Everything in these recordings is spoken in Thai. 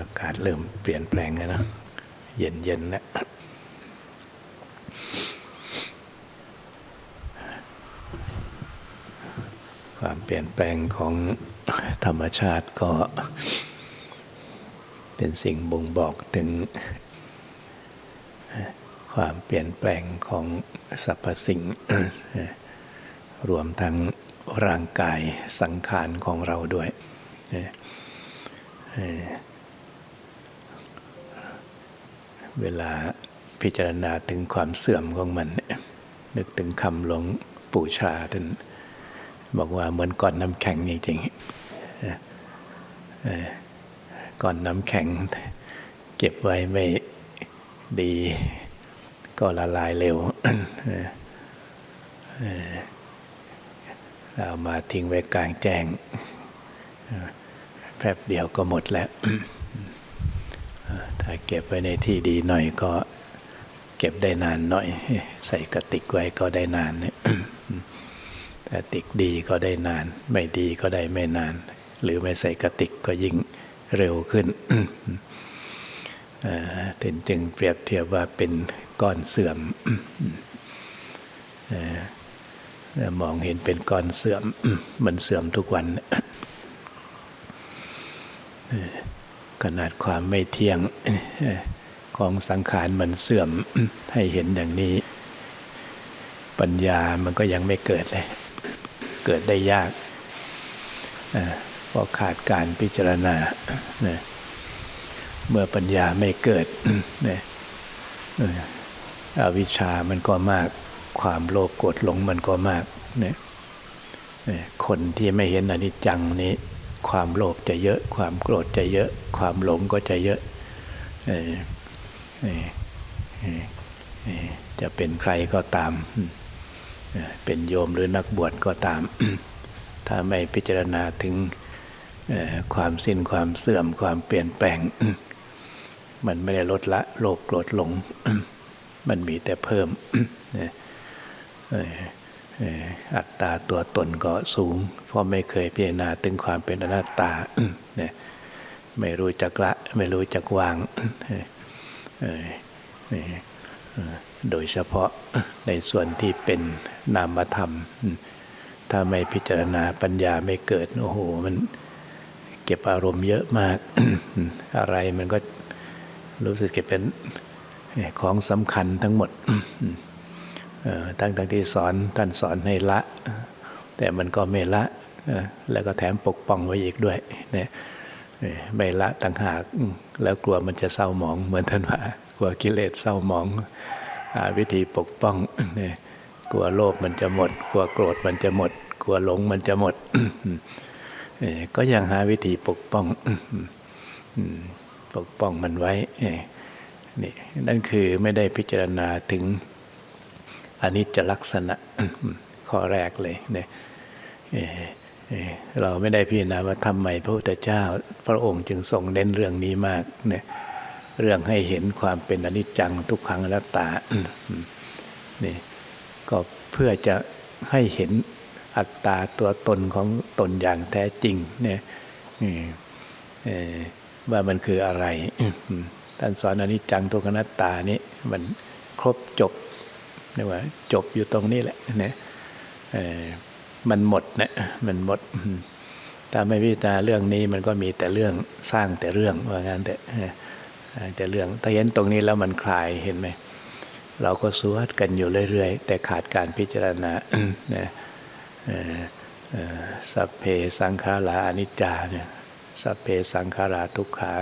อากาศเริ่มเปลี่ยนแปลงแล้วนะ เย็นเย็นแล้วความเปลี่ยนแปลงของธรรมชาติก็เป็นสิ่งบ่งบอกถึง ความเปลี่ยนแปลงของสรรพสิ่ง รวมทั้งร่างกายสังขารของเราด้วย เวลาพิจารณาถึงความเสื่อมของมัน นึกถึงคำหลวงปู่ชาท่านบอกว่าเหมือนก้อนน้ำแข็งจริงๆก้อนน้ำแข็ง เก็บไว้ไม่ดี ก็ละลายเร็วเอามาทิ้งไว้กลางแจ้งแป๊บเดียวก็หมดแล้ว ถ้าเก็บไว้ในที่ดีหน่อยก็เก็บได้นานหน่อย ใส่กระติกไว้ก็ได้นานกระติกดีก็ได้นาน ไม่ดีก็ได้ไม่นาน หรือไม่ใส่กระติกก็ยิ่งเร็วขึ้นถึงจึงเปรียบเทียบว่าเป็นก้อนเสื่อมมองเห็นเป็นก้อนเสื่อม มันเสื่อมทุกวัน ขนาดความไม่เที่ยงของสังขารมันเสื่อมให้เห็นอย่างนี้ ปัญญามันก็ยังไม่เกิดเลย เกิดได้ยากเพราะขาดการพิจารณาเมื่อปัญญาไม่เกิดอวิชามันก็มาก ความโลภโกรธหลงมันก็มากเนี่ยคนที่ไม่เห็นอนิจจังนี้ ความโลภจะเยอะ ความโกรธจะเยอะ ความหลงก็จะเยอะจะเป็นใครก็ตาม เป็นโยมหรือนักบวชก็ตาม ถ้าไม่พิจารณาถึงความสิ้นความเสื่อมความเปลี่ยนแปลง มันไม่ได้ลดละโลภโกรธหลง มันมีแต่เพิ่ม อัตตาตัวตนก็สูง เพราะไม่เคยพิจารณาถึงความเป็นอนัตตาเนี่ยไม่รู้จักละ ไม่รู้จักวาง โดยเฉพาะในส่วนที่เป็นนามธรรม ถ้าไม่พิจารณาปัญญาไม่เกิด โอ้โห มันเก็บอารมณ์เยอะมาก อะไรมันก็รู้สึกเป็นของสำคัญทั้งหมด ทั้งทั้งที่สอนท่านสอนให้ละ แต่มันก็ไม่ละแล้วก็แถมปกป้องไว้อีกด้วยเนี่ยไม่ละต่างหากแล้วกลัวมันจะเศร้าหมอง เหมือนท่านว่ากลัวกิเลสเศร้าหมองวิธีปกป้องเนี่ยกลัวโลภมันจะหมด กลัวโกรธมันจะหมด กลัวหลงมันจะหมดก็ยังหาวิธีปกป้องปกป้องมันไว้นี่นั่นคือไม่ได้พิจารณาถึง อันนี้จะลักษณะข้อแรกเลยเนี่ยเราไม่ได้พิจารณาว่าทำไมพระพุทธเจ้า พระองค์จึงทรงเน้นเรื่องนี้มากเนี่ยเรื่องให้เห็นความเป็นอนิจจังทุกขังอนัตตานี่ก็เพื่อจะให้เห็นอัตตาตัวตนของตนอย่างแท้จริงเนี่ยว่ามันคืออะไรท่านสอนอนิจจังทุกขังอนัตตานี้มันครบจบียกว่า จบอยู่ตรงนี้แหละนะมันหมดนะมันหมดถ้าไม่พิจารณาเรื่องนี้มันก็มีแต่เรื่องสร้างแต่เรื่องว่างั้นแต่แต่เรื่องถ้าเห็นตรงนี้แล้วมันคลายเห็นไหมเราก็สวดกันอยู่เรื่อยๆ แต่ขาดการพิจารณานะสัพเพสังขาราอนิจจาเนี่ยสัพเพสังขาราทุกขา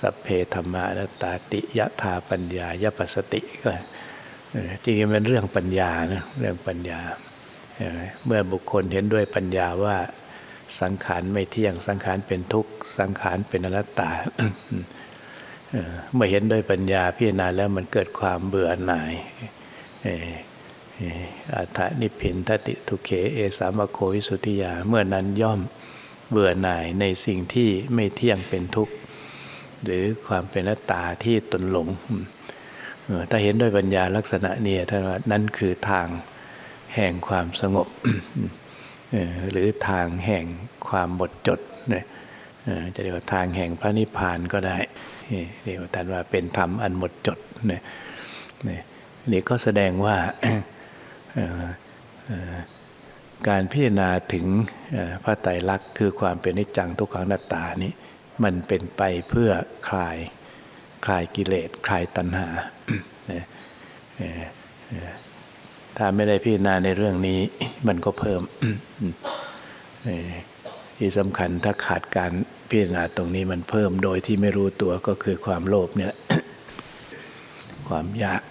สัพเพธรรมานัตตาติยะธาปัญญายะปัสสติก็ จริงๆเป็นเรื่องปัญญานะเรื่องปัญญา เมื่อบุคคลเห็นด้วยปัญญาว่าสังขารไม่เที่ยงสังขารเป็นทุกข์ สังขารเป็นอนัตตาเมื่อเห็นด้วยปัญญาพิจารณาแล้วมันเกิดความเบื่อหน่ายอัฏฐนิพินทติทุเคเอสามโควิสุทิยา เมื่อนั้นย่อมเบื่อหน่ายในสิ่งที่ไม่เที่ยงเป็นทุกข์ หรือความเป็นนัตตาที่ตนหลง ถ้าเห็นด้วยปัญญาลักษณะนี้ท่านว่านั่นคือทางแห่งความสงบหรือทางแห่งความหมดจดนี่ยเอ่อจะเรียกว่าทางแห่งพระนิพพานก็ได้เรียกว่าท่านว่าเป็นธรรมอันหมดจดนี่ยนี่ก็แสดงว่าการพิจารณาถึงพระไตรลักษณ์คือความเป็นนิจจังทุกขังนัตตานี้ มันเป็นไปเพื่อคลาย คลายกิเลสคลายตัณหาเนี่ยถ้าไม่ได้พิจารณาในเรื่องนี้มันก็เพิ่มที่สำคัญถ้าขาดการพิจารณาตรงนี้มันเพิ่มโดยที่ไม่รู้ตัวก็คือความโลภเนี่ยความอยาก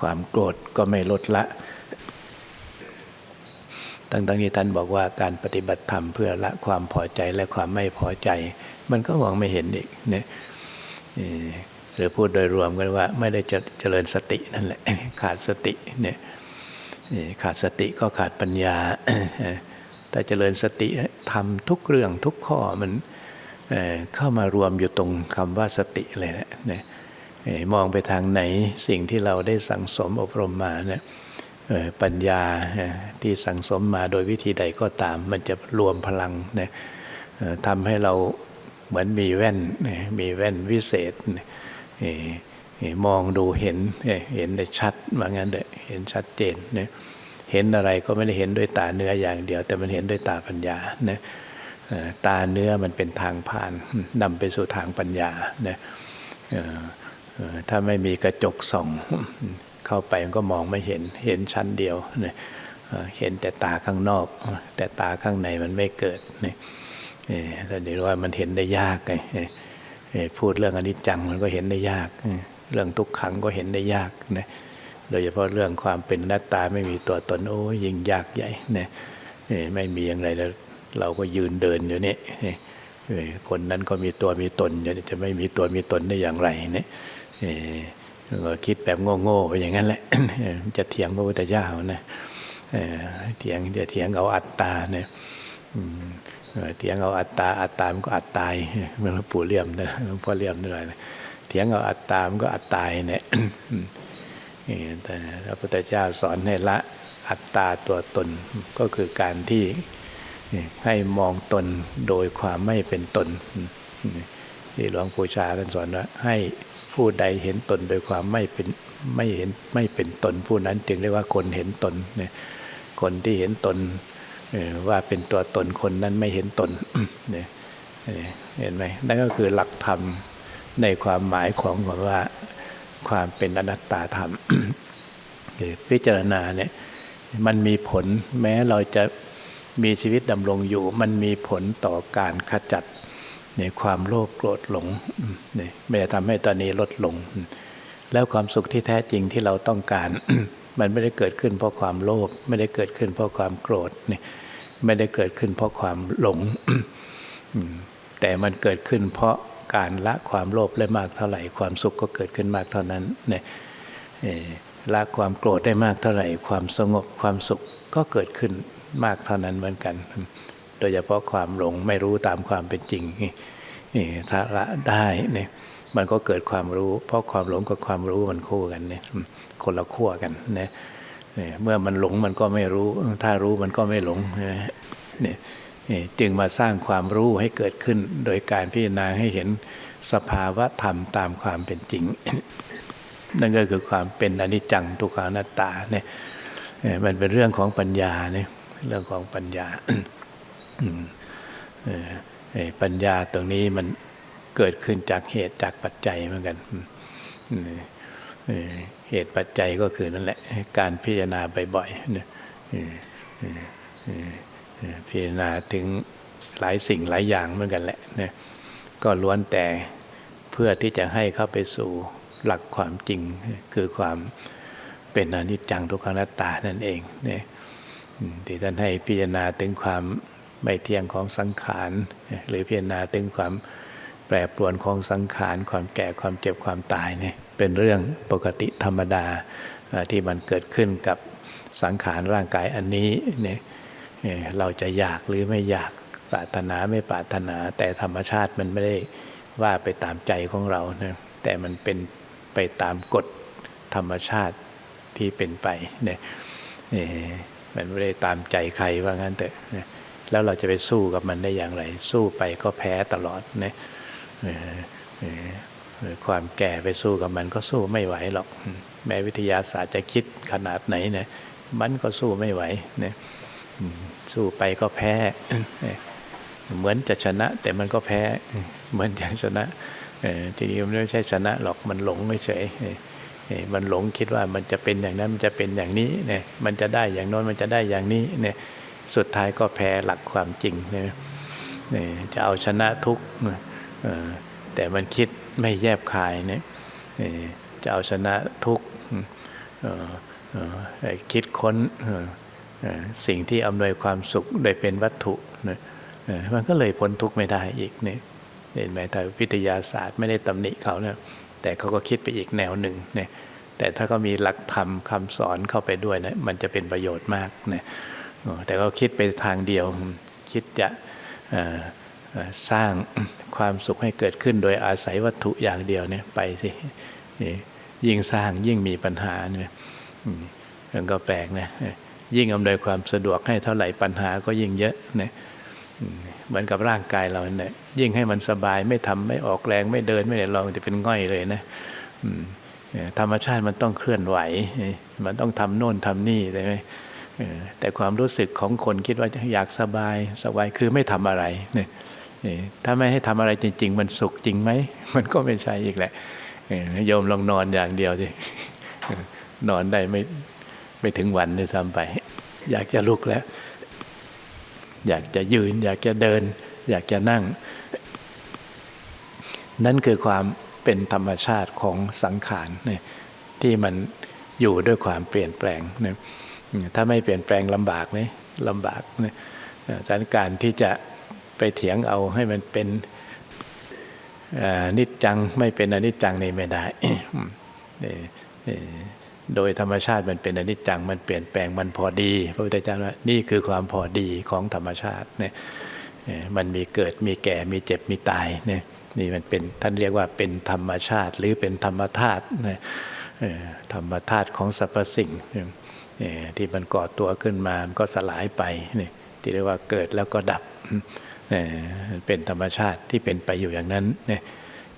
ความโกรธก็ไม่ลดละ ตั้งแตั้งนี้ท่านบอกว่าการปฏิบัติธรรมเพื่อละความพอใจและความไม่พอใจ มันก็มองไม่เห็นอีกเนี่ย หรือพูดโดยรวมกันว่า ไม่ได้จะเจริญสตินั่นแหละขาดสติเนี่ยขาดสติก็ขาดปัญญาแต่เจริญสติทำทุกเรื่องทุกข้อมันเเข้ามารวมอยู่ตรงคำว่าสติเลยนะเนี่ยมองไปทางไหนสิ่งที่เราได้สั่งสมอบรมมาเนี่ยปัญญาที่สั่งสมมาโดยวิธีใดก็ตาม มันจะรวมพลังเนี่ยทำให้เรา เหมือนมีแว่นมีแว่นวิเศษมองดูเห็นเห็นได้ชัดว่างั้นเถอะเห็นชัดเจนเนี่ยเห็นอะไรก็ไม่ได้เห็นด้วยตาเนื้ออย่างเดียว แต่มันเห็นด้วยตาปัญญานะตาเนื้อมันเป็นทางผ่านนำไปสู่ทางปัญญานะถ้าไม่มีกระจกส่อง เข้าไปมันก็มองไม่เห็นเห็นชั้นเดียวนะเห็นแต่ตาข้างนอก แต่ตาข้างในมันไม่เกิดนะ แต่เดี๋ยวว่ามันเห็นได้ยากไงเอ่อเอ่อพูดเรื่องอนิจจังมันก็เห็นได้ยาก เรื่องทุกขังก็เห็นได้ยากนะโดยเฉพาะเรื่องความเป็นอนัตตาไม่มีตัวตนโอ้ยิ่งยากใหญ่นะไม่มีอย่างไรแล้วเราก็ยืนเดินอยู่นี่คนนั้นก็มีตัวมีตนจะไม่มีตัวมีตนได้อย่างไรเนี่ยเอ่อก็คิดแบบโง่ๆไปอย่างนั้นแหละจะเถียงพระพุทธเจ้านะเถียงจะเถียงเอาอัตตาเนี่ย เถียงเอาอัตตาอัตตามันก็อัตตายเมื่อหลวงปู่เลี่ยมนะหลวงพ่อเลี่ยมด้วยนะเถียงเอาอัตตามันก็อัตตายเนี่ยแต่พระพุทธเจ้าสอนให้ละอัตตาตัวตนก็คือการที่ให้มองตนโดยความไม่เป็นตนที่หลวงปู่ชาท่านสอนว่าให้ผู้ใดเห็นตนโดยความไม่เป็นไม่เห็นไม่เป็นตน ผู้นั้นจึงเรียกว่าคนเห็นตนเนี่ยคนที่เห็นตน ว่าเป็นตัวตนคนนั้นไม่เห็นตนเนี่ยเห็นไหมนั่นก็คือหลักธรรมในความหมายของคำว่าความเป็นอนัตตาธรรมพิจารณาเนี่ยมันมีผลแม้เราจะมีชีวิตดำรงอยู่ มันมีผลต่อการขจัดในความโลภโกรธหลงเนี่ยไม่ได้ทำให้ตอนนี้ลดลง แล้วความสุขที่แท้จริงที่เราต้องการ มันไม่ได้เกิดขึ้นเพราะความโลภไม่ได้เกิดขึ้นเพราะความโกรธนี่ไม่ได้เกิดขึ้นเพราะความหลง แต่มันเกิดขึ้นเพราะการละความโลภได้มากเท่าไหร่ ความสุขก็เกิดขึ้นมากเท่านั้นเนี่ยละความโกรธได้มากเท่าไหร่ ความสงบความสุขก็เกิดขึ้นมากเท่านั้นเหมือนกัน โดยเฉพาะความหลงไม่รู้ตามความเป็นจริงนี่นี่ถ้าละได้เนี่ยมันก็เกิดความรู้ เพราะความหลงกับความรู้มันคู่กันเนี่ย คนละขั้วกันนี่ยเมื่อมันหลงมันก็ไม่รู้ ถ้ารู้มันก็ไม่หลงเนี่ยนี่จึงมาสร้างความรู้ให้เกิดขึ้น โดยการพิจารณาให้เห็นสภาวะธรรมตามความเป็นจริง นั่นก็คือความเป็นอนิจจังทุกขังนัตตาเนี่ยมันเป็นเรื่องของปัญญาเนี่ยเรื่องของปัญญาปัญญาตรงนี้มันเกิดขึ้นจากเหตุจากปัจจัยเหมือนกัน เหตุปัจจัยก็คือนั่นแหละ การพิจารณาบ่อยๆพิจารณาถึงหลายสิ่งหลายอย่างเหมือนกันแหละเนี่ยก็ล้วนแต่เพื่อที่จะให้เข้าไปสู่หลักความจริง คือความเป็นอนิจจังทุกขังนัตตานั่นเองเนี่ยที่ท่านให้พิจารณาถึงความไม่เที่ยงของสังขารหรือพิจารณาถึงความ แปรปรวนของสังขารความแก่ความเจ็บความตายเนี่ยเป็นเรื่องปกติธรรมดาที่มันเกิดขึ้นกับสังขารร่างกายอันนี้เนี่ยเราจะอยากหรือไม่อยากปรารถนาไม่ปรารถนา แต่ธรรมชาติมันไม่ได้ว่าไปตามใจของเรานะแต่มันเป็นไปตามกฎธรรมชาติที่เป็นไปเนี่ยมันไม่ได้ตามใจใครว่างั้นแต่แล้วเราจะไปสู้กับมันได้อย่างไร สู้ไปก็แพ้ตลอดนะ ความแก่ไปสู้กับมันก็สู้ไม่ไหวหรอก แม้วิทยาศาสตร์จะคิดขนาดไหนเนี่ยมันก็สู้ไม่ไหวเนี่ยสู้ไปก็แพ้ เหมือนจะชนะแต่มันก็แพ้ เหมือนจะชนะทีนี้มันไม่ใช่ชนะหรอกมันหลงไม่เฉยเออเออมันหลงคิดว่ามันจะเป็นอย่างนั้นมันจะเป็นอย่างนี้เนี่ยมันจะได้อย่างโน้นมันจะได้อย่างนี้เนี่ยสุดท้ายก็แพ้หลักความจริงเนี่ยจะเอาชนะทุกข์ แต่มันคิดไม่แยบคายเนี่ยจะเอาชนะทุกคิดค้นสิ่งที่อำนวยความสุขโดยเป็นวัตถุเนี่ยมันก็เลยพ้นทุกข์ไม่ได้อีกเนี่ยเห็นไหมแต่วิทยาศาสตร์ไม่ได้ตำหนิเขาเนี่ยแต่เขาก็คิดไปอีกแนวหนึ่งเนี่ยแต่ถ้าก็มีหลักธรรมคำสอนเข้าไปด้วยนะมันจะเป็นประโยชน์มากเนี่ยแต่ก็คิดไปทางเดียวคิดจะ สร้างความสุขให้เกิดขึ้นโดยอาศัยวัตถุอย่างเดียวเนี่ยไปสิยิ่งสร้างยิ่งมีปัญหาเนี่ยมันก็แปลกนะยิ่งอำนวยความสะดวกให้เท่าไหร่ปัญหาก็ยิ่งเยอะเนี่ยเหมือนกับร่างกายเราเนี่ยยิ่งให้มันสบายไม่ทำไม่ออกแรงไม่เดินไม่ได้ลองจะเป็นง่อยเลยนะธรรมชาติมันต้องเคลื่อนไหว มันต้องทำโน่นทำนี่ใช่ไหมแต่ความรู้สึกของคนคิดว่าอยากสบายสบายคือไม่ทำอะไรเนี่ย ถ้าไม่ให้ทำอะไรจริง ๆ มันสุขจริงไหม มันก็ไม่ใช่อีกแหละโยมลองนอนอย่างเดียวสินอนได้ไม่ไม่ถึงวันเลยซ้ำไป อยากจะลุกแล้ว อยากจะยืน อยากจะเดิน อยากจะนั่ง นั่นคือความเป็นธรรมชาติของสังขารเนี่ยที่มันอยู่ด้วยความเปลี่ยนแปลงถ้าไม่เปลี่ยนแปลงลำบากไหมลำบากนี่ยดังนั้นการที่จะ ไปเถียงเอาให้มันเป็นอนิจจังไม่เป็นอนิจจังนี่ไม่ได้ โดยธรรมชาติมันเป็นอนิจจังมันเปลี่ยนแปลงมันพอดีพระพุทธเจ้าว่านี่คือความพอดีของธรรมชาติเนี่ยมันมีเกิดมีแก่มีเจ็บมีตายเนี่ยนี่มันเป็นท่านเรียกว่าเป็นธรรมชาติหรือเป็นธรรมธาตุนี่ยเอ่อธรรมธาตุของสรรพสิ่งที่มันก่อตัวขึ้นมามันก็สลายไปนี่ที่เรียกว่าเกิดแล้วก็ดับ เป็นธรรมชาติที่เป็นไปอยู่อย่างนั้นเนี่ย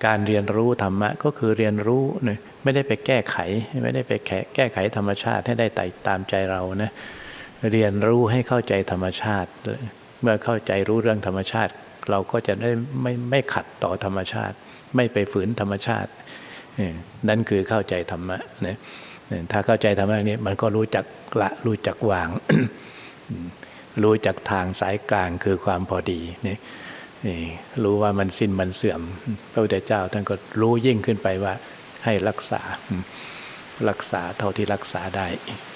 การเรียนรู้ธรรมะก็คือเรียนรู้เนี่ยไม่ได้ไปแก้ไขไม่ได้ไปแก้แก้ไขธรรมชาติให้ได้ตามใจเรานะเรียนรู้ให้เข้าใจธรรมชาติ เมื่อเข้าใจรู้เรื่องธรรมชาติ เราก็จะได้ไม่ไม่ขัดต่อธรรมชาติ ไม่ไปฝืนธรรมชาตินั่นคือเข้าใจธรรมะนะถ้าเข้าใจธรรมะนี้มันก็รู้จักละรู้จักวาง รู้จักทางสายกลางคือความพอดีนี่รู้ว่ามันสิ้นมันเสื่อม พระพุทธเจ้าท่านก็รู้ยิ่งขึ้นไปว่าให้รักษารักษาเท่าที่รักษาได้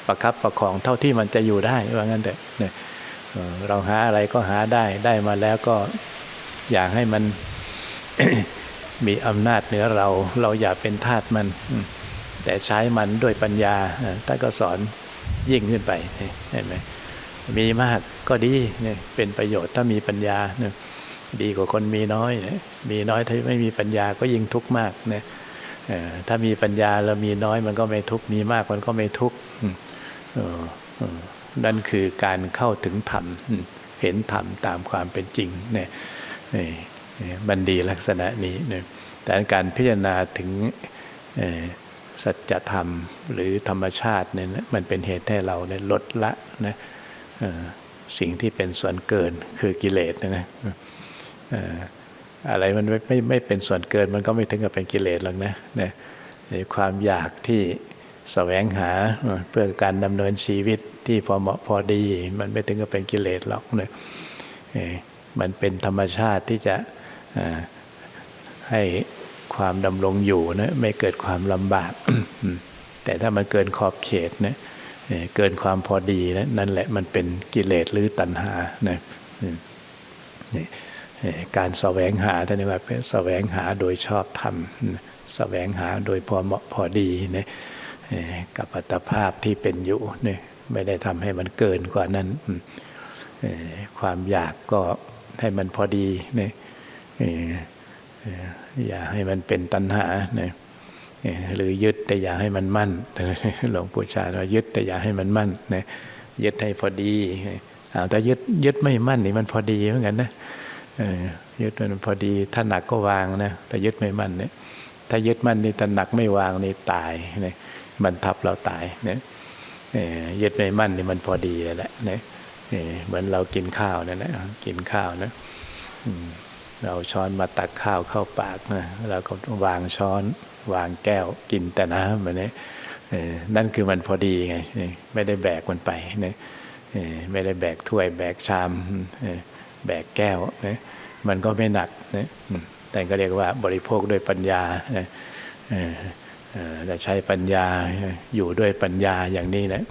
ประคับประคองเท่าที่มันจะอยู่ได้ว่างั้นเถอะเนี่ยเอ่เราหาอะไรก็หาได้ได้มาแล้วก็อยากให้มันมีอำนาจเหนือเราเราอย่าเป็นทาสมัน แต่ใช้มันด้วยปัญญาท่านก็สอนยิ่งขึ้นไปเห็นไหม มีมากก็ดีเนี่ยเป็นประโยชน์ถ้ามีปัญญาเนี่ยดีกว่าคนมีน้อยเนี่ยมีน้อยถ้าไม่มีปัญญาก็ยิ่งทุกข์มากเนี่ยถ้ามีปัญญาแล้วมีน้อยมันก็ไม่ทุกข์มีมากมันก็ไม่ทุกข์อืมเออเออนั่นคือการเข้าถึงธรรมเห็นธรรมตามความเป็นจริงเนี่ยนี่บันดีลักษณะนี้เนี่ยแต่การพิจารณาถึงสัจธรรมหรือธรรมชาติเนี่ยมันเป็นเหตุให้เราเนี่ยลดละนะ สิ่งที่เป็นส่วนเกินคือกิเลสนะนะอะไรมันไม่ไม่ไม่เป็นส่วนเกินมันก็ไม่ถึงกับเป็นกิเลสหรอกนะนะความอยากที่แสวงหาเพื่อการดำเนินชีวิตที่พอเหมาะพอดี มันไม่ถึงกับเป็นกิเลสหรอกนะเอ่อมันเป็นธรรมชาติที่จะให้ความดำรงอยู่นะไม่เกิดความลำบาก แต่ถ้ามันเกินขอบเขตนะ เกินความพอดีนั่นแหละมันเป็นกิเลสหรือตัณหานะนการแสวงหาท่านเรียกว่าเป็นแสวงหาโดยชอบธรรมแสวงหาโดยพอเหมาะพอดีนะกับอัตภาพที่เป็นอยู่นี่ไม่ได้ทำให้มันเกินกว่านั้น ความอยากก็ให้มันพอดีนี่อย่าให้มันเป็นตัณหานะเอ่ หรือยึดแต่อย่าให้มันมั่นหลวงปู่ชาว่ายึดแต่อย่าให้มันมั่นนะยึดให้พอดีอ้าวแต่ยึดยึดไม่มั่นนี่มันพอดีเหมือนกันนะยึดมันพอดีถ้าหนักก็วางนะแต่ยึดไม่มั่นเนี่ยถ้ายึดมั่นนี่ถ้าหนักไม่วางนี่ตายเนี่ยมันทับเราตายเนี่ยยึดไม่มั่นนี่มันพอดีเลยแหละเนี่ยเหมือนเรากินข้าวนั่นนะกินข้าวนะอืม เราช้อนมาตักข้าวเข้าปากนะเราก็วางช้อนวางแก้วกินแต่น้ำแบบนี้นั่นคือมันพอดีไงไม่ได้แบกมันไปนี่ยเออไม่ได้แบกถ้วยแบกชามแบกแก้วนี่ยมันก็ไม่หนักนี่ยอืมแต่ก็เรียกว่าบริโภคด้วยปัญญาเนี่ยเออเออแต่ใช้ปัญญาอยู่ด้วยปัญญาอย่างนี้แหละ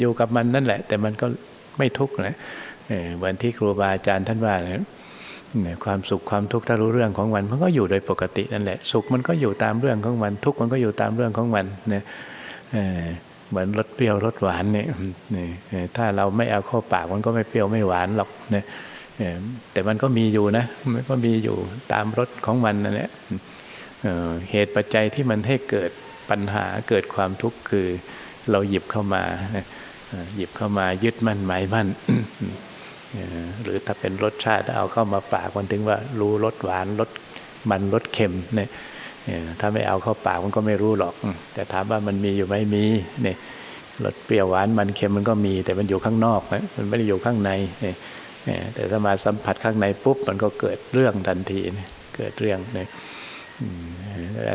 อยู่กับมันนั่นแหละ แต่มันก็ไม่ทุกข์นะเหมือนที่ครูบาอาจารย์ท่านว่านะเนี่ย ความสุขความทุกข์ถ้ารู้เรื่องของมัน มันก็อยู่โดยปกตินั่นแหละสุขมันก็อยู่ตามเรื่องของมัน ทุกข์มันก็อยู่ตามเรื่องของมันเนี่ยเหมือนรสเปรี้ยวรสหวานเนี่ยนี่ถ้าเราไม่เอาเข้าปากมันก็ไม่เปรี้ยวไม่หวานหรอกเนี่ยแต่มันก็มีอยู่นะมันก็มีอยู่ตามรสของมันนั่นแหละเหตุปัจจัยที่มันให้เกิดปัญหาเกิดความทุกข์คือเราหยิบเข้ามาหยิบเข้ามายึดมั่นหมายมั่น หรือถ้าเป็นรสชาติเอาเข้ามาปากมันถึงว่ารู้รสหวานรสมันรสเค็มเนี่ยถ้าไม่เอาเข้าปากมันก็ไม่รู้หรอก แต่ถามว่ามันมีอยู่ไหมมีเนี่ยรสเปรี้ยวหวานมันเค็มมันก็มี แต่มันอยู่ข้างนอกนะมันไม่ได้อยู่ข้างในเนี่ยแต่ถ้ามาสัมผัสข้างในปุ๊บมันก็เกิดเรื่องทันทีเกิดเรื่องเนี่ย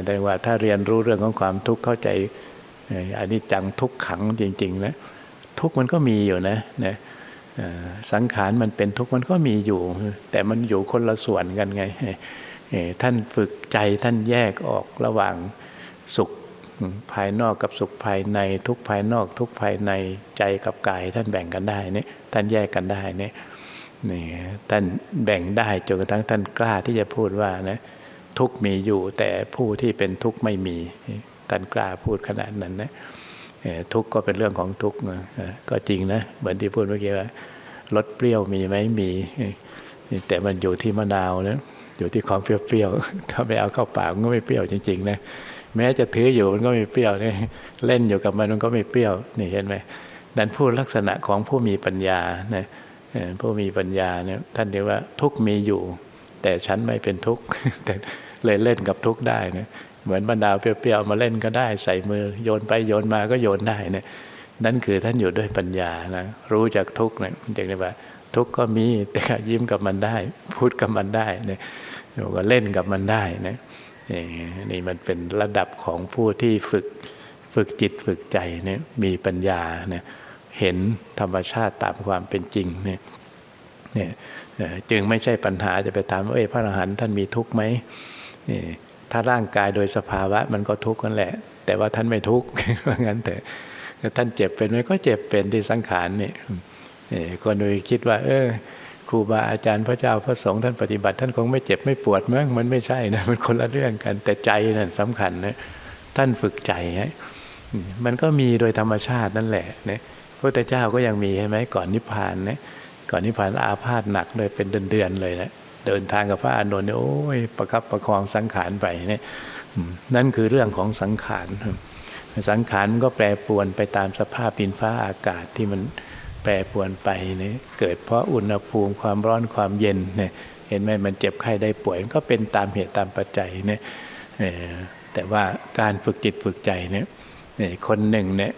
แต่ว่าถ้าเรียนรู้เรื่องของความทุกข์เข้าใจอันนี้จังทุกขังจริงๆนะทุกข์มันก็มีอยู่นะนะเอ่อ สังขารมันเป็นทุกข์มันก็มีอยู่ แต่มันอยู่คนละส่วนกันไง ท่านฝึกใจท่านแยกออกระหว่างสุขภายนอกกับสุขภายในทุกภายนอก ทุกภายในใจกับกายท่านแบ่งกันได้เนี่ยท่านแยกกันได้เนี่ยนี่ท่านแบ่งได้จนกระทั่งท่านกล้าที่จะพูดว่านะทุกข์มีอยู่แต่ผู้ที่เป็นทุกข์ไม่มีท่านกล้าพูดขนาดนั้นนะ ทุกข์ก็เป็นเรื่องของทุกข์ก็จริงนะเหมือนที่พูดเมื่อกี้ว่ารสเปรี้ยวมีไหมมี แต่มันอยู่ที่มะนาวนะอยู่ที่ความเปรี้ยวๆถ้าไม่เอาเข้าปากมันก็ไม่เปรี้ยวจริงๆนะแม้จะถืออยู่มันก็ไม่เปรี้ยวนะเล่นอยู่กับมันมันก็ไม่เปรี้ยวนี่เห็นไหมดันพูดลักษณะของผู้มีปัญญานะผู้มีปัญญาเนี่ยท่านเรียกว่าทุกข์มีอยู่ แต่ฉันไม่เป็นทุกข์แต่เลยเล่นกับทุกข์ได้นะ เหมือนมะนาวเปรี้ยวๆมาเล่นก็ได้ ใส่มือโยนไปโยนมาก็โยนได้นะนั่นคือท่านอยู่ด้วยปัญญานะรู้จากทุกข์นะจึงเรียกว่าทุกก็มีแต่ก็ยิ้มกับมันได้ พูดกับมันได้เนะก็เล่นกับมันได้นะเอ่อนี่มันเป็นระดับของผู้ที่ฝึกฝึกจิตฝึกใจเนี่ยมีปัญญาเนี่ยเห็นธรรมชาติตามความเป็นจริงเนี่ยเนี่ยจึงไม่ใช่ปัญหาจะไปถามว่าเอ้ยพระอรหันต์ท่านมีทุกข์ไหมเอ่ ถ้าร่างกายโดยสภาวะมันก็ทุกข์นั่นแหละ แต่ว่าท่านไม่ทุกข์ว่างั้นแต่ท่านเจ็บเป็นไหมก็เจ็บเป็นที่สังขารนี่ยเอ่อคนโดยคิดว่า เออครูบาอาจารย์พระเจ้าพระสงฆ์ท่านปฏิบัติ ท่านคงไม่เจ็บไม่ปวดมั้งมันไม่ใช่นะมันคนละเรื่องกันแต่ใจนั่นสำคัญนะท่านฝึกใจฮะอืมมันก็มีโดยธรรมชาตินั่นแหละนะพระพุทธเจ้าก็ยังมีใช่ไหมก่อนนิพพานนะก่อนนิพพานอาพาธหนักเลยเป็นเดือนๆเลยนะ เดินทางกับพระอานนท์เนี่ยโอ้ยประคับประคองสังขารไปเนี่ยนั่นคือเรื่องของสังขาร สังขารมันก็แปรปรวนไปตามสภาพดินฟ้าอากาศที่มันแปรปรวนไปเนี่ยเกิดเพราะอุณหภูมิความร้อนความเย็นเนี่ยเห็นไหมมันเจ็บไข้ได้ป่วยมันก็เป็นตามเหตุตามปัจจัยเนี่ยแต่ว่าการฝึกจิตฝึกใจเนี่ยคนหนึ่งเนี่ย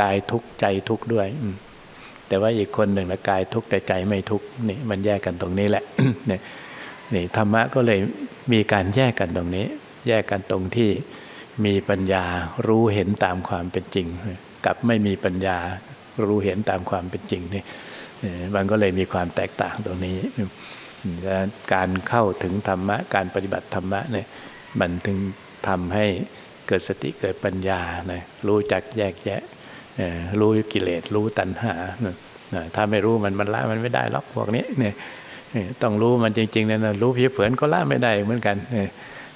กายทุกข์ใจทุกข์ด้วย แต่ว่าอีกคนหนึ่งนะกายทุกข์แต่ใจไม่ทุกข์นี่มันแยกกันตรงนี้แหละเนี่ย นี่ธรรมะก็เลยมีการแยกกันตรงนี้ แยกกันตรงที่มีปัญญารู้เห็นตามความเป็นจริง กับไม่มีปัญญารู้เห็นตามความเป็นจริงนี่มันก็เลยมีความแตกต่างตรงนี้การเข้าถึงธรรมะ การปฏิบัติธรรมะเนี่ยมันถึงทำให้เกิดสติเกิดปัญญานะรู้จักแยกแยะรู้กิเลสรู้ตัณหานะนะถ้าไม่รู้มันมันละมันไม่ได้หรอกพวกนี้เนี่ย ต้องรู้มันจริงๆนะรู้เพียเผินก็ละไม่ได้เหมือนกันเอ่อ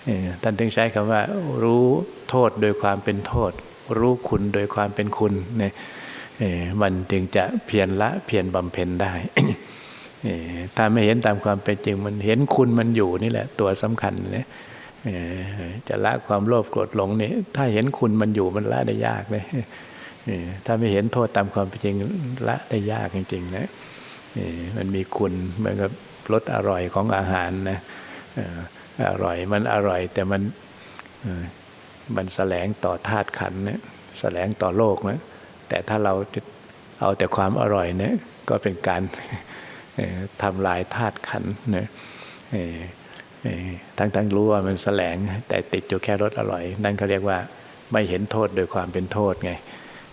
เอ่อท่านถึงใช้คำว่า รู้โทษโดยความเป็นโทษ รู้คุณโดยความเป็นคุณเนี่ยมันจึงจะเพียรละเพียรบำเพ็ญได้ถ้าไม่เห็นตามความเป็นจริง มันเห็นคุณมันอยู่นี่แหละ ตัวสำคัญเนี่ยจะละความโลภโกรธหลงนี่ถ้าเห็นคุณมันอยู่มันละได้ยากเลยถ้าไม่เห็นโทษตามความเป็นจริงละได้ยากจริงๆนะ มันมีคุณเหมือนกับรสอร่อยของอาหารนะอร่อยมันอร่อยแต่มันมันแสลงต่อธาตุขันนะแสลงต่อโลกนะแต่ถ้าเราเอาแต่ความอร่อยเนี่ยก็เป็นการทำลายธาตุขันนะเอ่อเอ่อทั้งๆรู้ว่ามันแสลงแต่ติดอยู่แค่รสอร่อย นั่นเขาเรียกว่าไม่เห็นโทษโดยความเป็นโทษไง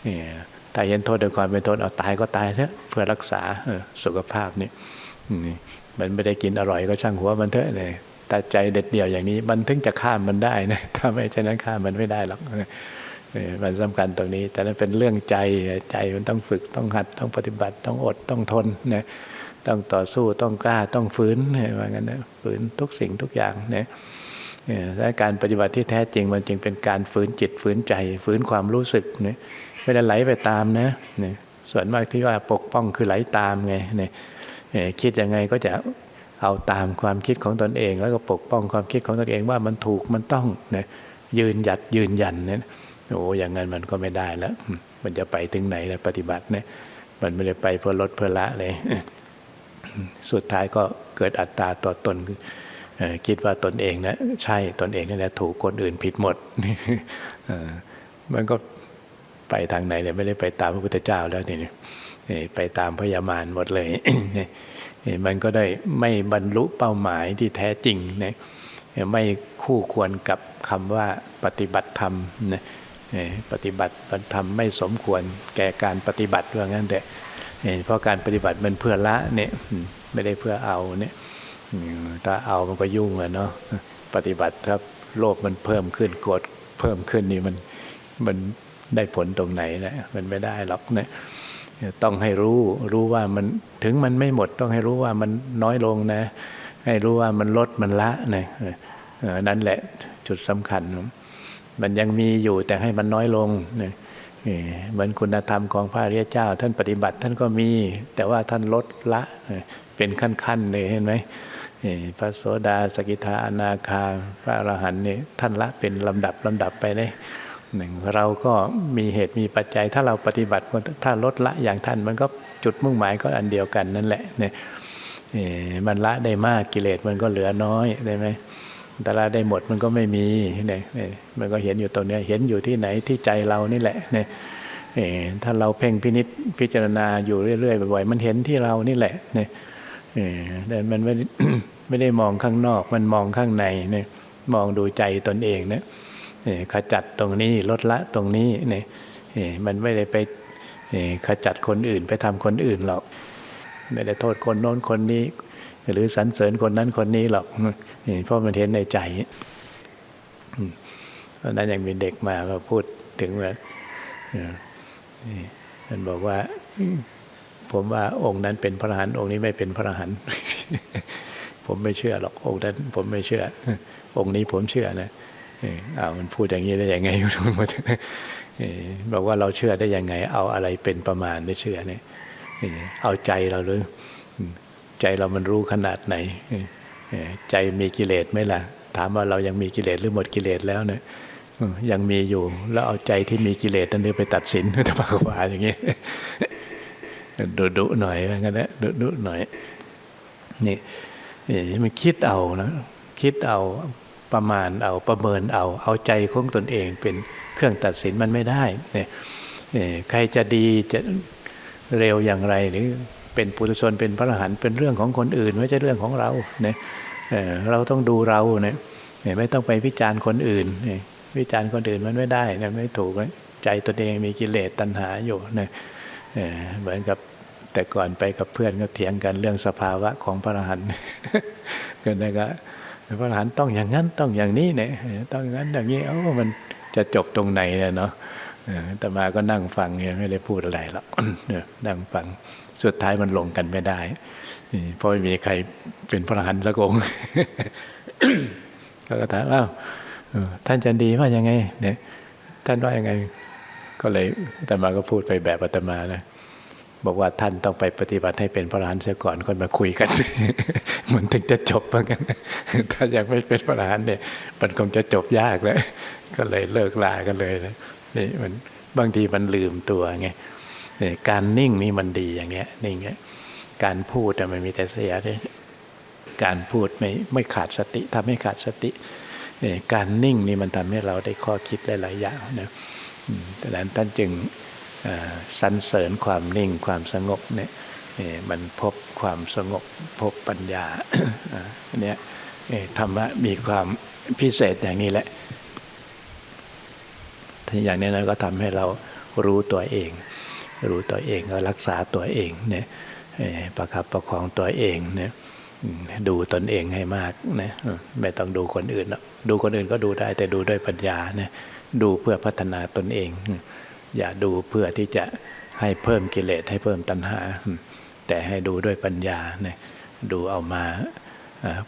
เอ่อ ถ้าเห็นโทษโดยความเป็นโทษเอาตายก็ตายเถอะเพื่อรักษาเออสุขภาพนี่มมันไม่ได้กินอร่อยก็ช่างหัวมันเถอะเนี่ยแต่ใจเด็ดเดี่ยวอย่างนี้ มันถึงจะข้ามมันได้นะถ้าไม่เช่นนั้นข้ามมันไม่ได้หรอกมันสำคัญตรงนี้ แต่นั้นเป็นเรื่องใจใจมันต้องฝึกต้องหัดต้องปฏิบัติต้องอดต้องทนนะต้องต่อสู้ต้องกล้าต้องฝืนเนี่ยว่างั้นนะฝืนทุกสิ่งทุกอย่างนะเออและการปฏิบัติที่แท้จริงมันจึงเป็นการฝืนจิตฝืนใจฝืนความรู้สึกนะไม่ได้ไหลไปตามนะเนี่ยส่วนมากที่ว่าปกป้องคือไหลตามไงเนี่ยคิดยังไงก็จะเอาตามความคิดของตนเอง แล้วก็ปกป้องความคิดของตนเองว่ามันถูกมันต้องนะยืนหยัดยืนยันเนี่ยโอ้อย่างนั้นมันก็ไม่ได้แล้ว มันจะไปถึงไหนแล้วปฏิบัติเนี่ยมันไม่ได้ไปเพื่อลดเพื่อละเลย สุดท้ายก็เกิดอัตตาต่อตนคือเอ่อคิดว่าตนเองนะใช่ตนเองนี่แหละถูกคนอื่นผิดหมดเอ่มันก็ ไปทางไหนเนี่ยไม่ได้ไปตามพระพุทธเจ้าแล้วเนี่ยไปตามพยามารหมดเลยเนี่ยมันก็ได้ไม่บรรลุเป้าหมายที่แท้จริงนะเอ่อไม่คู่ควรกับคำว่าปฏิบัติธรรมนะเอ่อปฏิบัติธรรมไม่สมควรแก่การปฏิบัติว่างั้นแต่เอ่อเพราะการปฏิบัติมันเพื่อละเนี่ยไม่ได้เพื่อเอาเนี่ยถ้าเอามันก็ยุ่งอะเนาะปฏิบัติถ้าโลภมันเพิ่มขึ้นโกรธเพิ่มขึ้นนี่มันมัน ได้ผลตรงไหนนะมันไม่ได้หรอกนะต้องให้รู้รู้ว่ามันถึงมันไม่หมดต้องให้รู้ว่ามันน้อยลงนะ ให้รู้ว่ามันลดมันละนะเออเออนั่นแหละจุดสำคัญ มันยังมีอยู่แต่ให้มันน้อยลงนะเอ่อเหมือนคุณธรรมของพระอริยเจ้า ท่านปฏิบัติท่านก็มี แต่ว่าท่านลดละเป็นขั้นๆเลยเห็นไหมเอ่พระโสดาสกิทาอนาคา พระอรหันต์นี่ท่านละเป็นลำดับลำดับไปเลย หนึ่งเราก็มีเหตุมีปัจจัย ถ้าเราปฏิบัติถ้าลดละอย่างท่านมันก็จุดมุ่งหมายก็อันเดียวกันนั่นแหละเนี่ยมันละได้มากกิเลสมันก็เหลือน้อยได้ไหมแต่ละได้หมดมันก็ไม่มีเนี่ยมันก็เห็นอยู่ตรงนี้เห็นอยู่ที่ไหนที่ใจเรานี่แหละเนี่ยถ้าเราเพ่งพินิษพิจารณาอยู่เรื่อยๆบ่อยๆมันเห็นที่เรานี่แหละเนี่ยแต่มันไม่ไม่ได้มองข้างนอก มันมองข้างในเนี่ยมองดูใจตนเองเนี่ย ขจัดตรงนี้ลดละตรงนี้เนี่ยมันไม่ได้ไปขจัดคนอื่นไปทำคนอื่นหรอก ไม่ได้โทษคนโน้นคนนี้ หรือสรรเสริญคนนั้นคนนี้หรอกนี่เพราะมันเห็นในใจอืมเพราะนั้นยังมีเด็กมาก็พูดถึงว่าเออนี่มันบอกว่า ผมว่าองค์นั้นเป็นพระอรหันต์องค์นี้ไม่เป็นพระอรหันต์ผมไม่เชื่อหรอกองค์นั้นผมไม่เชื่อ องค์นี้ผมเชื่อนะ อออ้าวมันพูดอย่างนี้ได้ยังไงเออบอกว่าเราเชื่อได้ยังไง เอาอะไรเป็นประมาณได้เชื่อเนี่ยเอาใจเราเลยใจเรามันรู้ขนาดไหน ใจมีกิเลสไหมล่ะ ถามว่าเรายังมีกิเลสหรือหมดกิเลสแล้วเนี่ยยังมีอยู่ แล้วเอาใจที่มีกิเลสนั่นไปตัดสินธรรมกวาอย่างนี้ดุดุหน่อยงั้นนะดุดุหน่อยนี่มันคิดเอานะคิดเอา ประมาณเอาประเมินเอา เอาใจของตนเองเป็นเครื่องตัดสินมันไม่ได้เนี่ยใครจะดีจะเร็วอย่างไรหรือเป็นปุถุชนเป็นพระอรหันต์เป็นเรื่องของคนอื่น ไม่ใช่เรื่องของเราเนี่ยเราต้องดูเราเนี่ยไม่ต้องไปวิจารณ์คนอื่น วิจารณ์คนอื่นมันไม่ได้นะไม่ถูกใจตนเองมีกิเลสตัณหาอยู่เนี่ยเอ่อเหมือนกับแต่ก่อนไปกับเพื่อนก็เถียงกันเรื่องสภาวะของพระอรหันต์ก็นะก็ พระอรหันต์ต้องอย่างนั้นต้องอย่างนี้เนี่ยต้องอย่างนั้นอย่างนี้เอ้ามันจะจบตรงไหนเนี่ยเนาะแต่มาก็นั่งฟังเนี่ยไม่ได้พูดอะไรหรอกนั่งฟังสุดท้ายมันลงกันไม่ได้เพราะไม่มีใครเป็นพระอรหันต์สักองค์ก็ถามว่าท่านจันดีว่ายังไงเนี่ยท่านว่ายังไง ก็เลยอาตมาก็พูดไปแบบอาตมานะ บอกว่าท่านต้องไปปฏิบัติให้เป็นพระอรหันต์เสียก่อนค่อยมาคุยกันมันถึงจะจบเหมือนกันถ้ายังไม่เป็นพระอรหันต์เนี่ย มันคงจะจบยากแล้วก็เลยเลิกลากันเลยนะนี่มันบางทีมันลืมตัวไงการนิ่งนี่มันดีอย่างเงี้ยนิ่งเงี้ยการพูดแต่มันมีแต่เสียด้วยการพูดไม่ไม่ขาดสติทำให้ขาดสติการนิ่งนี่มันทำให้เราได้ข้อคิดหลายๆอย่างนะอืมดังนั้นท่านจึง สรรเสริญความนิ่งความสงบเนี่ยมันพบความสงบพบปัญญาอันเนี้ยธรรมะมีความพิเศษอย่างนี้แหละถ้าอย่างนี้นะก็ทำให้เรารู้ตัวเอง รู้ตัวเองก็รักษาตัวเองเนี่ยประคับประคองตัวเองเนี่ยดูตนเองให้มากนะไม่ต้องดูคนอื่นดูคนอื่นก็ดูได้แต่ดูด้วยปัญญาเนี่ยดูเพื่อพัฒนาตนเอง อย่าดูเพื่อที่จะให้เพิ่มกิเลสให้เพิ่มตัณหา แต่ให้ดูด้วยปัญญาเนี่ยดูเอามา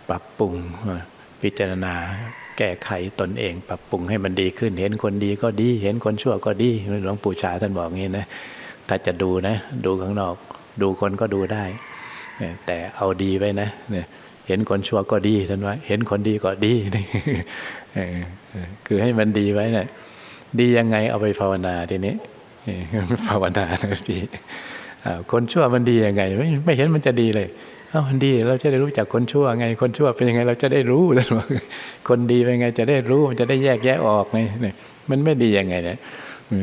ปรับปรุงพิจารณาแก้ไขตนเอง ปรับปรุงให้มันดีขึ้น เห็นคนดีก็ดี เห็นคนชั่วก็ดีหลวงปู่ชาท่านบอกงี้นะถ้าจะดูนะ ดูข้างนอก ดูคนก็ดูได้ แต่เอาดีไว้นะเห็นคนชั่วก็ดีท่านว่า เห็นคนดีก็ดีนี่คือให้มันดีไว้นะ ดียังไงเอาไปภาวนาทีนี้เออภาวนาทีคนชั่วมันดียังไงไม่ไม่เห็นมันจะดีเลยเอ้ามันดีเราจะได้รู้จักคนชั่วไง คนชั่วเป็นยังไงเราจะได้รู้ท่านบอกคนดีเป็นยังไงจะได้รู้มันจะได้แยกแยะออกไงเนี่ยมันไม่ดียังไงเนี่ย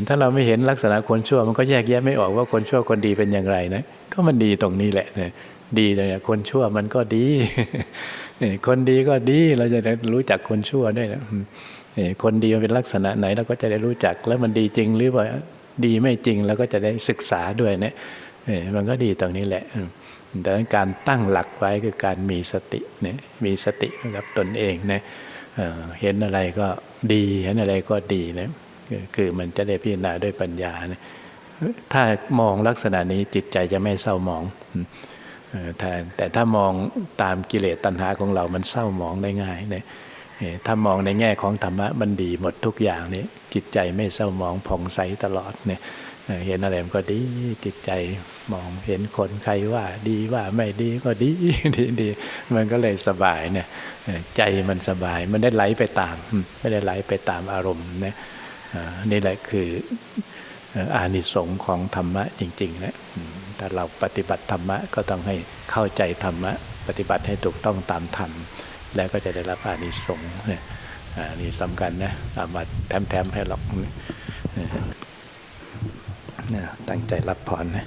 ถ้าเราไม่เห็นลักษณะคนชั่ว มันก็แยกแยะไม่ออกว่าคนชั่วคนดีเป็นอย่างไรนะก็มันดีตรงนี้แหละเนี่ยดีเนี้ยคนชั่วมันก็ดีนี่คนดีก็ดีเราจะได้รู้จักคนชั่วด้วยนะ คนดีมันเป็นลักษณะไหนเราก็จะได้รู้จักแล้วมันดีจริงหรือว่าดีไม่จริงเราก็จะได้ศึกษาด้วยเนี่ยมันก็ดีตรงนี้แหละดังนั้นการตั้งหลักไว้คือการมีสติเนี่ยมีสติกับตนเองเนี่ยเห็นอะไรก็ดีเห็นอะไรก็ดีนะคือมันจะได้พิจารณาด้วยปัญญาเนี่ยถ้ามองลักษณะนี้จิตใจจะไม่เศร้าหมองแต่แต่ถ้ามองตามกิเลสตัณหาของเรามันเศร้าหมองได้ง่ายเนี่ย ถ้ามองในแง่ของธรรมะมันดีหมดทุกอย่างนี่จิตใจไม่เศร้ามองผ่องใสตลอดเนี่ยเห็นอะไรมันก็ดีจิตใจมองเห็นคนใครว่าดีว่าไม่ดีก็ดีดีดีมันก็เลยสบายเนี่ยใจมันสบายมันได้ไหลไปตาม ไม่ได้ไหลไปตามอารมณ์เนี่ยนี่แหละคืออานิสงส์ของธรรมะจริงๆนะอืมถ้าเราปฏิบัติธรรมะก็ต้องให้เข้าใจธรรมะ ปฏิบัติให้ถูกต้องตามธรรม แล้วก็จะได้รับอานิสงส์เนี่ยอ่านี่สำคัญนะเอามาแถมๆให้หรอกเนี่ยตั้งใจรับพรนะ